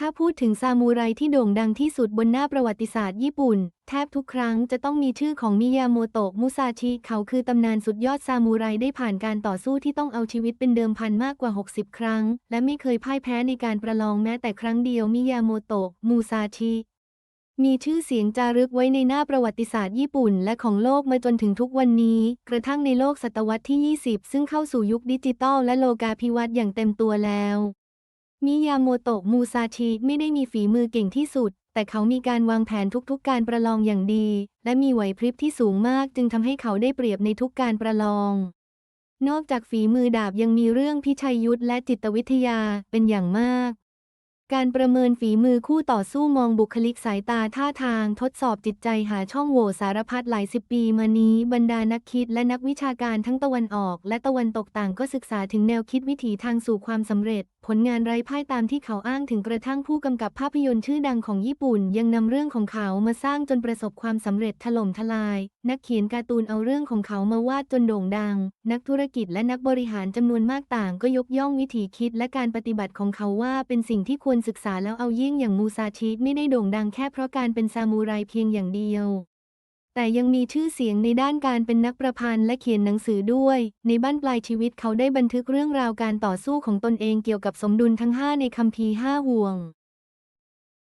ถ้าพูดถึงซามูไรที่โด่งดังที่สุดบนหน้าประวัติศาสตร์ญี่ปุ่น แทบทุกครั้งจะต้องมีชื่อของมิยาโมโตะมุซาชิ เขาคือตำนานสุดยอดซามูไรได้ผ่านการต่อสู้ที่ต้องเอาชีวิตเป็นเดิมพันมากกว่า 60 ครั้ง และไม่เคยพ่ายแพ้ในการประลองแม้แต่ครั้งเดียวมิยาโมโตะมูซาชิมีชื่อเสียงจารึกไว้ในหน้าประวัติศาสตร์ญี่ปุ่น และของโลกมาจนถึงทุกวันนี้ กระทั่งในโลกศตวรรษที่ 20 ซึ่งเข้าสู่ยุคดิจิตอลและโลกาภิวัตน์อย่างเต็มตัวแล้ว มิยาโมโตะมูซาชิไม่ได้มีฝีมือเก่งที่สุด แต่เขามีการวางแผนทุกๆ การประลองอย่างดี และมีไหวพริบที่สูงมากจึงทำให้เขาได้เปรียบในทุกการประลอง นอกจากฝีมือดาบยังมีเรื่องพิชัยยุทธและจิตวิทยาเป็นอย่างมาก การประเมินฝีมือคู่ต่อสู้มองบุคลิกสายตาท่าทางทดสอบจิตใจหาช่องโหว่สารพัดหลายสิบปีมานี้ บรรดานักคิดและนักวิชาการทั้งตะวันออก และตะวันตกต่างก็ศึกษาถึงแนวคิดวิถีทางสู่ความสำเร็จ ผลงานไร้พ่ายตามที่เขาอ้างถึงกระทั่งผู้กำกับภาพยนตร์ชื่อดังของญี่ปุ่น ยังนำเรื่องของเขามาสร้างจนประสบความสำเร็จถล่มทลาย นักเขียนการ์ตูนเอาเรื่องของเขามาวาดจนโด่งดัง นักธุรกิจและนักบริหารจำนวนมากต่าง ก็ยกย่องวิถีคิดและการปฏิบัติของเขาว่าเป็นสิ่งที่ควรศึกษาแล้วเอายิ่งอย่างมูซาชิไม่ได้โด่งดังแค่เพราะการเป็นซามูไรเพียงอย่างเดียว แต่ยังมีชื่อเสียงในด้านการเป็นนักประพันธ์และเขียนหนังสือด้วย ในบ้านปลายชีวิตเขาได้บันทึกเรื่องราวการต่อสู้ของตนเองเกี่ยวกับสมดุลทั้ง 5 ในคัมภีร์ห้าห่วง